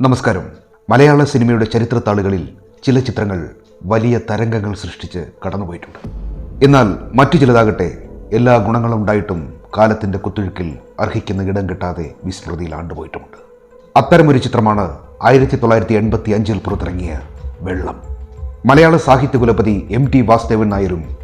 നമസ്കാരം. മലയാള സിനിമയുടെ ചരിത്രത്താളുകളിൽ ചില ചിത്രങ്ങൾ വലിയ തരംഗങ്ങൾ സൃഷ്ടിച്ച് കടന്നുപോയിട്ടുണ്ട്. എന്നാൽ മറ്റു ചിലതാകട്ടെ എല്ലാ ഗുണങ്ങളും ഉണ്ടായിട്ടും കാലത്തിന്റെ കുത്തൊഴുക്കിൽ അർഹിക്കുന്ന ഇടം കിട്ടാതെ വിസ്മൃതിയിൽ ആണ്ടുപോയിട്ടുമുണ്ട്. അത്തരമൊരു ചിത്രമാണ് ആയിരത്തി തൊള്ളായിരത്തി എൺപത്തി അഞ്ചിൽ പുറത്തിറങ്ങിയ വെള്ളം. മലയാള സാഹിത്യ കുലപതി എം ടി വാസുദേവൻ നായരും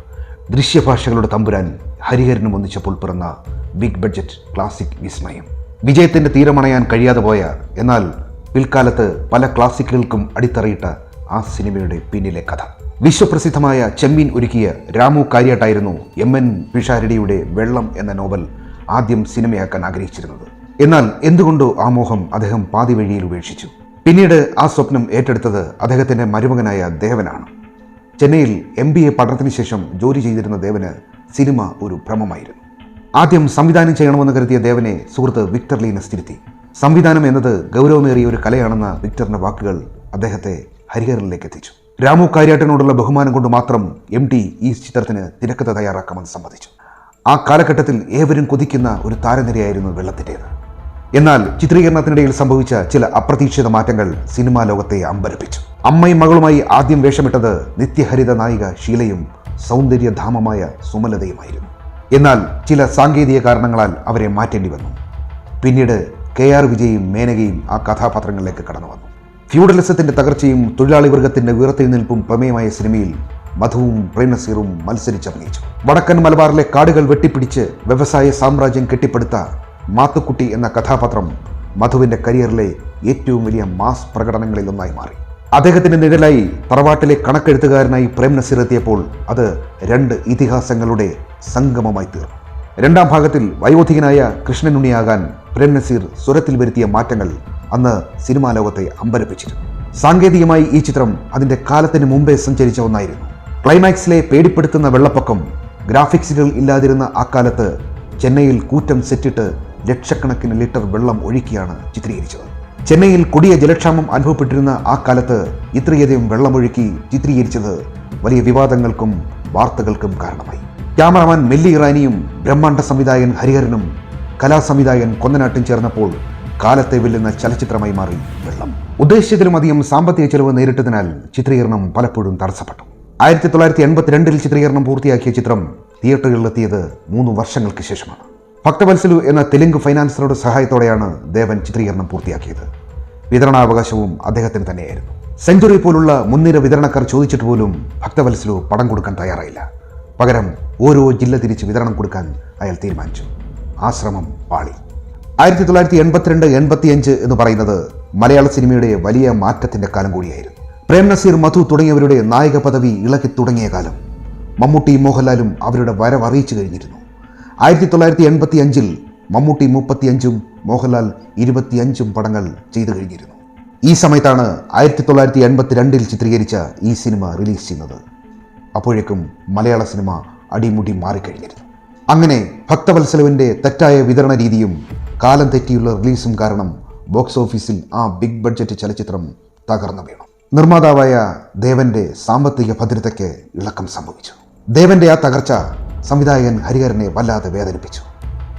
ദൃശ്യഭാഷകളുടെ തമ്പുരാൻ ഹരിഹരനും ഒന്നിച്ചപ്പോൾ പിറന്ന ബിഗ് ബഡ്ജറ്റ് ക്ലാസിക് വിസ്മയം. വിജയത്തിന്റെ തീരമണയാൻ കഴിയാതെ പോയ എന്നാൽ പിൽക്കാലത്ത് പല ക്ലാസിക്കുകൾക്കും അടിത്തറയിട്ട ആ സിനിമയുടെ പിന്നിലെ കഥ. വിശ്വപ്രസിദ്ധമായ ചെമ്മീൻ ഒരുക്കിയ രാമു കാര്യാട്ടായിരുന്നു എം എൻ പിഷാരടിയുടെ വെള്ളം എന്ന നോവൽ ആദ്യം സിനിമയാക്കാൻ ആഗ്രഹിച്ചിരുന്നത്. എന്നാൽ എന്തുകൊണ്ടോ ആ മോഹം അദ്ദേഹം പാതി വഴിയിൽ ഉപേക്ഷിച്ചു. പിന്നീട് ആ സ്വപ്നം ഏറ്റെടുത്തത് അദ്ദേഹത്തിന്റെ മരുമകനായ ദേവനാണ്. ചെന്നൈയിൽ എം ബി എ പഠനത്തിന് ശേഷം ജോലി ചെയ്തിരുന്ന ദേവന് സിനിമ ഒരു ഭ്രമമായിരുന്നു. ആദ്യം സംവിധാനം ചെയ്യണമെന്ന് കരുതിയ ദേവനെ സുഹൃത്ത് വിക്ടർ ലീനസ് തിരുത്തി. സംവിധാനം എന്നത് ഗൗരവമേറിയ ഒരു കലയാണെന്ന വിക്ടറിന്റെ വാക്കുകൾ അദ്ദേഹത്തെ ഹരിഹറിലേക്ക് എത്തിച്ചു. രാമു കാര്യാട്ടനോടുള്ള ബഹുമാനം കൊണ്ട് മാത്രം എം ടി ഈ ചിത്രത്തിന് തിരക്കഥ തയ്യാറാക്കാമെന്ന് സമ്മതിച്ചു. ആ കാലഘട്ടത്തിൽ ഏവരും കൊതിക്കുന്ന ഒരു താരനിരയായിരുന്നു വെള്ളത്തിന്റേത്. എന്നാൽ ചിത്രീകരണത്തിനിടയിൽ സംഭവിച്ച ചില അപ്രതീക്ഷിത മാറ്റങ്ങൾ സിനിമാ ലോകത്തെ അമ്പരപ്പിച്ചു. അമ്മയും മകളുമായി ആദ്യം വേഷമിട്ടത് നിത്യഹരിത നായിക ഷീലയും സൗന്ദര്യധാമമായ സുമലതയുമായിരുന്നു. എന്നാൽ ചില സാങ്കേതിക കാരണങ്ങളാൽ അവരെ മാറ്റേണ്ടി വന്നു. പിന്നീട് കെ ആർ വിജയും മേനകയും ആ കഥാപാത്രങ്ങളിലേക്ക് കടന്നു വന്നു. ഫ്യൂഡലിസത്തിന്റെ തകർച്ചയും തൊഴിലാളി വർഗത്തിന്റെ ഉയർത്തെഴുന്നേൽപ്പും പ്രമേയമായ സിനിമയിൽ മധുവും പ്രേംനസീറും മത്സരിച്ചഭിനയിച്ചു. വടക്കൻ മലബാറിലെ കാടുകൾ വെട്ടിപ്പിടിച്ച് വ്യവസായ സാമ്രാജ്യം കെട്ടിപ്പടുത്ത മാത്തുക്കുട്ടി എന്ന കഥാപാത്രം മധുവിന്റെ കരിയറിലെ ഏറ്റവും വലിയ മാസ് പ്രകടനങ്ങളിൽ ഒന്നായി മാറി. അദ്ദേഹത്തിന്റെ നിഴലായി തറവാട്ടിലെ കണക്കെഴുത്തുകാരനായി പ്രേംനസീർ എത്തിയപ്പോൾ അത് രണ്ട് ഇതിഹാസങ്ങളുടെ സംഗമമായി തീർന്നു. രണ്ടാം ഭാഗത്തിൽ വയോധികനായ കൃഷ്ണനുണ്ണിയാകാൻ പ്രേം നസീർ സ്വരത്തിൽ വരുത്തിയ മാറ്റങ്ങൾ അന്ന് സിനിമാ ലോകത്തെ അമ്പരപ്പിച്ചിരുന്നു. സാങ്കേതികമായി ഈ ചിത്രം അതിന്റെ കാലത്തിന് മുമ്പേ സഞ്ചരിച്ച ഒന്നായിരുന്നു. ക്ലൈമാക്സിലെ പേടിപ്പെടുത്തുന്ന വെള്ളപ്പൊക്കം ഗ്രാഫിക്സുകൾ ഇല്ലാതിരുന്ന ആ കാലത്ത് ചെന്നൈയിൽ കൂറ്റം സെറ്റിട്ട് ലക്ഷക്കണക്കിന് ലിറ്റർ വെള്ളം ഒഴുക്കിയാണ് ചിത്രീകരിച്ചത്. ചെന്നൈയിൽ കൊടിയ ജലക്ഷാമം അനുഭവപ്പെട്ടിരുന്ന ആ കാലത്ത് ഇത്രയധികം വെള്ളമൊഴുക്കി ചിത്രീകരിച്ചത് വലിയ വിവാദങ്ങൾക്കും വാർത്തകൾക്കും കാരണമായി. ക്യാമറമാൻ മെല്ലി ഇറാനിയും ബ്രഹ്മാണ്ഡ സംവിധായകൻ ഹരിഹരനും കലാസംവിധായകൻ കൊന്നനാട്ടും ചേർന്നപ്പോൾ കാലത്തെ വെല്ലുന്ന ചലച്ചിത്രമായി മാറി വെള്ളം. ഉദ്ദേശിച്ചതിലും അധികം സാമ്പത്തിക ചെലവ് നേരിട്ടതിനാൽ ചിത്രീകരണം പലപ്പോഴും തടസ്സപ്പെട്ടു. ആയിരത്തി തൊള്ളായിരത്തി എൺപത്തിരണ്ടിൽ ചിത്രീകരണം പൂർത്തിയാക്കിയ ചിത്രം തിയേറ്ററുകളിലെത്തിയത് മൂന്ന് വർഷങ്ങൾക്ക് ശേഷമാണ്. ഭക്തവത്സലു എന്ന തെലുങ്ക് ഫൈനാൻസറുടെ സഹായത്തോടെയാണ് ദേവൻ ചിത്രീകരണം പൂർത്തിയാക്കിയത്. വിതരണാവകാശവും അദ്ദേഹത്തിന് തന്നെയായിരുന്നു. സെഞ്ചുറി പോലുള്ള മുൻനിര വിതരണക്കാർ ചോദിച്ചിട്ട് പോലും ഭക്തവത്സലു പണം കൊടുക്കാൻ തയ്യാറായില്ല. പകരം ഓരോ ജില്ല തിരിച്ച് വിതരണം കൊടുക്കാൻ അയാൾ തീരുമാനിച്ചു. ആശ്രമം ശ്രമം പാളി. ആയിരത്തി തൊള്ളായിരത്തി എൺപത്തിരണ്ട് എൺപത്തിയഞ്ച് എന്ന് പറയുന്നത് മലയാള സിനിമയുടെ വലിയ മാറ്റത്തിന്റെ കാലം കൂടിയായിരുന്നു. പ്രേം നസീർ മധു തുടങ്ങിയവരുടെ നായക പദവി ഇളക്കി തുടങ്ങിയ കാലം മമ്മൂട്ടി മോഹൻലാലും അവരുടെ വരവ് അറിയിച്ചു കഴിഞ്ഞിരുന്നു. ആയിരത്തി തൊള്ളായിരത്തി എൺപത്തി അഞ്ചിൽ മമ്മൂട്ടി മുപ്പത്തിയഞ്ചും മോഹൻലാൽ ഇരുപത്തിയഞ്ചും പടങ്ങൾ ചെയ്തു കഴിഞ്ഞിരുന്നു. ഈ സമയത്താണ് ആയിരത്തി തൊള്ളായിരത്തി എൺപത്തിരണ്ടിൽ ചിത്രീകരിച്ച ഈ സിനിമ റിലീസ് ചെയ്യുന്നത്. അപ്പോഴേക്കും മലയാള സിനിമ അടിമുടി മാറിക്കഴിഞ്ഞിരുന്നു. അങ്ങനെ ഭക്തവത്സലവിന്റെ തെറ്റായ വിതരണ രീതിയും കാലം തെറ്റിയുള്ള റിലീസും കാരണം ബോക്സ് ഓഫീസിൽ ആ ബിഗ് ബഡ്ജറ്റ് ചലച്ചിത്രം തകർന്നു വീണു. നിർമ്മാതാവായ ദേവന്റെ സാമ്പത്തിക ഭദ്രതയ്ക്ക് ഇളക്കം സംഭവിച്ചു. ദേവന്റെ ആ തകർച്ച സംവിധായകൻ ഹരിഹരനെ വല്ലാതെ വേദനിപ്പിച്ചു.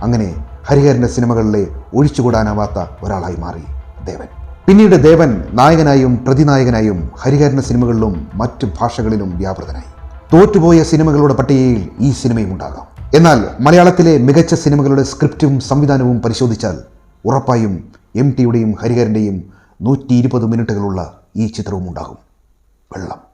അങ്ങനെ ഹരിഹരന്റെ സിനിമകളിലെ ഒഴിച്ചുകൂടാനാവാത്ത ഒരാളായി മാറി ദേവൻ. പിന്നീട് ദേവൻ നായകനായും പ്രതിനായകനായും ഹരിഹരന്റെ സിനിമകളിലും മറ്റ് ഭാഷകളിലും വ്യാപൃതനായി. തോറ്റുപോയ സിനിമകളുടെ പട്ടികയിൽ ഈ സിനിമയും ഉണ്ടാകാം. എന്നാൽ മലയാളത്തിലെ മികച്ച സിനിമകളുടെ സ്ക്രിപ്റ്റും സംവിധാനവും പരിശോധിച്ചാൽ ഉറപ്പായും എം ടിയുടെയും ഹരിഹരന്റെയും നൂറ്റി ഇരുപത് മിനിറ്റുകളുള്ള ഈ ചിത്രവും ഉണ്ടാകും. വെള്ളം.